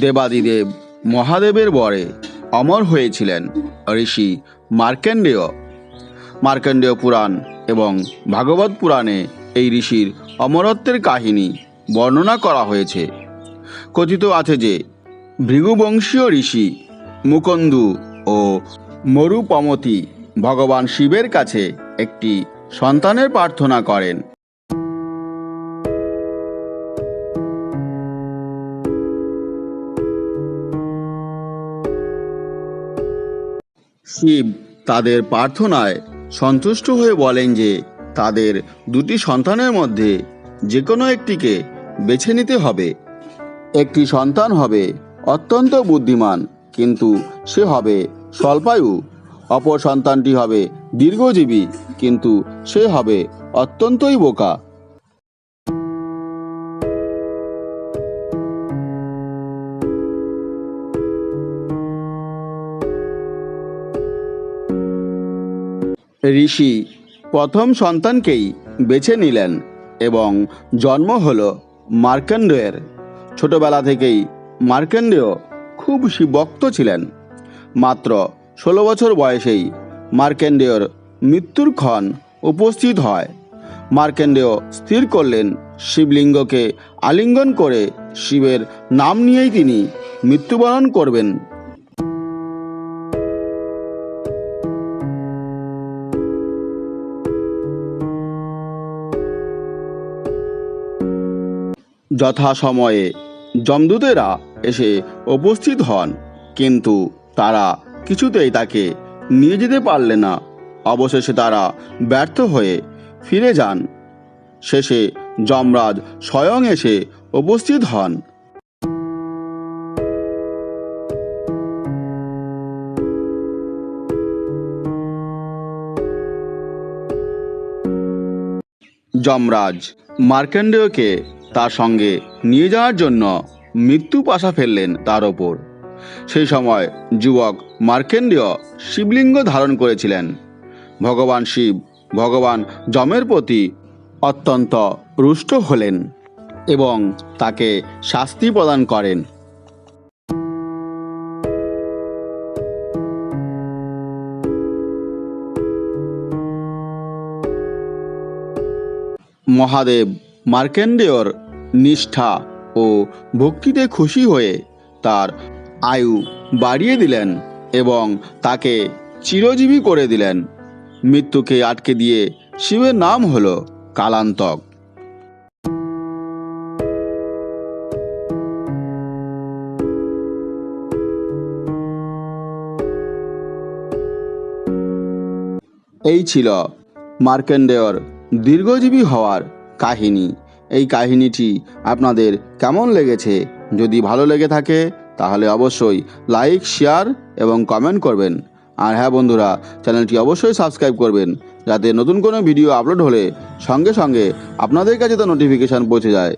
দেবাদিদেব মহাদেবের বরে অমর হয়েছিলেন ঋষি মার্কেন্ডেয়। মার্কেন্ডেয় পুরাণ এবং ভাগবত পুরাণে এই ঋষির অমরত্বের কাহিনী বর্ণনা করা হয়েছে। কথিত আছে যে, ভৃগুবংশীয় ঋষি মুকন্দু ও মরুপমতি ভগবান শিবের কাছে একটি সন্তানের প্রার্থনা করেন। শিব তাদের প্রার্থনায় সন্তুষ্ট হয়ে বলেন যে তাদের দুটি সন্তানের মধ্যে যে কোনো একটিকে বেছে নিতে হবে। একটি সন্তান হবে অত্যন্ত বুদ্ধিমান, কিন্তু সে হবে স্বল্পায়ু। অপর সন্তানটি হবে দীর্ঘজীবী, কিন্তু সে হবে অত্যন্তই বোকা। ঋষি প্রথম সন্তানকেই বেছে নিলেন এবং জন্ম হল মার্কেন্ডেয়ের ছোটবেলা থেকেই মার্কেন্ডেয় খুব শিবভক্ত ছিলেন। মাত্র ষোলো বছর বয়সেই মার্কেন্ডেয়র মৃত্যুর ক্ষণ উপস্থিত হয়। মার্কেন্ডেয় স্থির করলেন শিবলিঙ্গকে আলিঙ্গন করে শিবের নাম নিয়েই তিনি মৃত্যুবরণ করবেন। যথাসময়ে যমদূতেরা এসে উপস্থিত হন, কিন্তু তারা কিছুতেই তাকে নিয়ে যেতে পারলে না। অবশেষে তারা ব্যর্থ হয়ে ফিরে যান। শেষে যমরাজ স্বয়ং এসে উপস্থিত হন। যমরাজ মার্কেন্ডেয়কে তার সঙ্গে নিয়ে যাওয়ার জন্য মৃত্যু পাশা ফেললেন তার ওপর। সেই সময় যুবক মার্কেন্ডেয় শিবলিঙ্গ ধারণ করেছিলেন। ভগবান শিব, ভগবান যমের প্রতি অত্যন্ত রুষ্ট হলেন এবং তাকে শাস্তি প্রদান করেন। মহাদেব মার্কেন্ডেয়র নিষ্ঠা ও ভক্তিতে খুশি হয়ে তার আয়ু বাড়িয়ে দিলেন এবং তাকে চিরজীবী করে দিলেন। মৃত্যুকে আটকে দিয়ে শিবের নাম হল কালান্তক। এই ছিল মার্কেন্ডেয়র দীর্ঘজীবী হওয়ার কাহিনী। এই কাহিনীটি আপনাদের কেমন লেগেছে? যদি ভালো লেগে থাকে, তাহলে অবশ্যই লাইক শেয়ার এবং কমেন্ট করবেন। আর হ্যাঁ বন্ধুরা চ্যানেলটি অবশ্যই সাবস্ক্রাইব করবেন, যাতে নতুন কোনো ভিডিও আপলোড হলে সঙ্গে সঙ্গে আপনাদের কাছে তো নোটিফিকেশান পৌঁছে যায়।